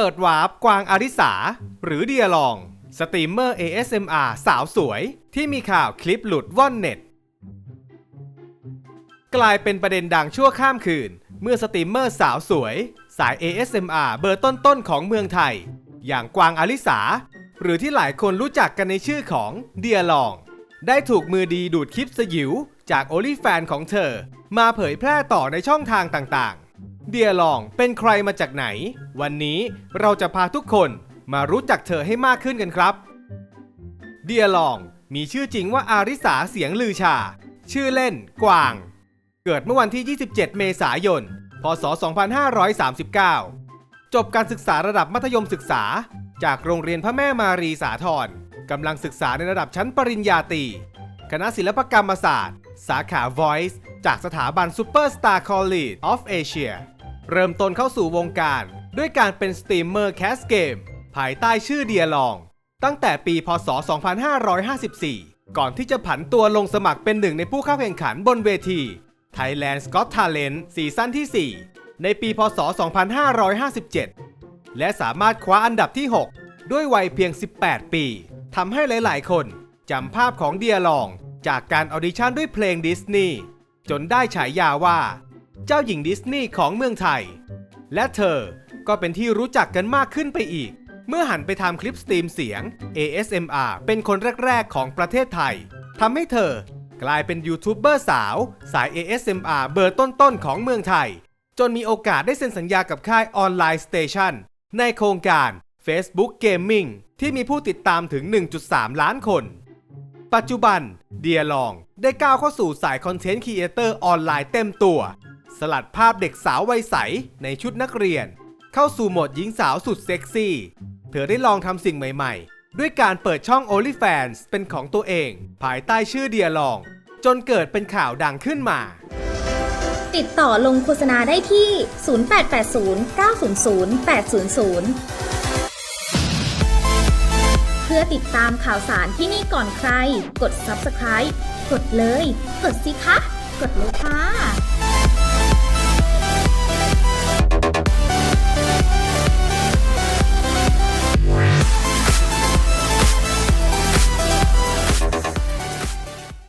เปิดวาร์ปกวางอาริสา หรือเดียลอง สตรีมเมอร์ ASMR สาวสวย ที่มีข่าวคลิปหลุดว่อนเน็ต กลายเป็นประเด็นดังชั่วข้ามคืน เมื่อสตรีมเมอร์สาวสวย สาย ASMR เบอร์ต้นๆของเมืองไทย อย่างกวางอาริสา หรือที่หลายคนรู้จักกันในชื่อของเดียลอง ได้ถูกมือดีดูดคลิปสยิว จากโอลิแฟนของเธอ มาเผยแพร่ต่อในช่องทางต่างๆ เดียลองเป็นใครมาจากไหน วันนี้เราจะพาทุกคนมารู้จักเธอให้มากขึ้นกันครับ เดียลองมีชื่อจริงว่าอาริสาเสียงลือชา ชื่อเล่นกวาง เกิดเมื่อวันที่ 27 เมษายน พศ 2539 จบการศึกษาระดับมัธยมศึกษา จากโรงเรียนพระแม่มารีสาธรกำลังศึกษาในระดับชั้นปริญญาตรีคณะศิลปกรรมศาสตร์ สาขา Voice จากสถาบัน Superstar College of Asia เริ่มต้นเข้าสู่วงการ ด้วยการเป็นสตรีมเมอร์แคสเกม ภายใต้ชื่อเดียลอง ตั้งแต่ปีพศ 2554 ก่อนที่จะผันตัวลงสมัครเป็นหนึ่งในผู้เข้าแข่งขันบนเวที Thailand Got Talent ซีซั่นที่ 4 ในปีพศ 2557 และสามารถคว้าอันดับที่ 6 ด้วยวัยเพียง 18 ปีทำให้หลาย ๆ คนจำภาพของเดียลอง จากการออดิชั่นด้วยเพลงดิสนีย์จนได้ฉายาว่า เจ้าหญิงดิสนีย์ของเมืองไทย และเธอก็เป็นที่รู้จักกันมากขึ้นไปอีก เมื่อหันไปทำคลิปสตรีมเสียง ASMR เป็นคนแรก ๆ ของประเทศไทยทำให้เธอกลายเป็นยูทูบเบอร์สาว สาย ASMR เบอร์ต้น ๆ ของเมืองไทย จนมีโอกาสได้เซ็นสัญญากับค่ายออนไลน์สเตชันในโครงการ Facebook Gaming ที่มีผู้ติดตามถึง 1.3 ล้านคน ปัจจุบันเดียลองได้ก้าวเข้าสู่สายคอนเทนต์ครีเอเตอร์ออนไลน์เต็มตัว สลัดภาพเด็กสาววัยใสในชุดนักเรียน เข้าสู่โหมดหญิงสาวสุดเซ็กซี่ เธอได้ลองทำสิ่งใหม่ๆ ด้วยการเปิดช่อง OnlyFans เป็นของตัวเอง ภายใต้ชื่อเดียลอง จนเกิดเป็นข่าวดังขึ้นมา ติดต่อลงโฆษณาได้ที่ 0880 900 800เพื่อติดตามข่าวสารที่นี่ก่อนใคร กด subscribe กดเลย กดสิคะ กดเลยค่ะ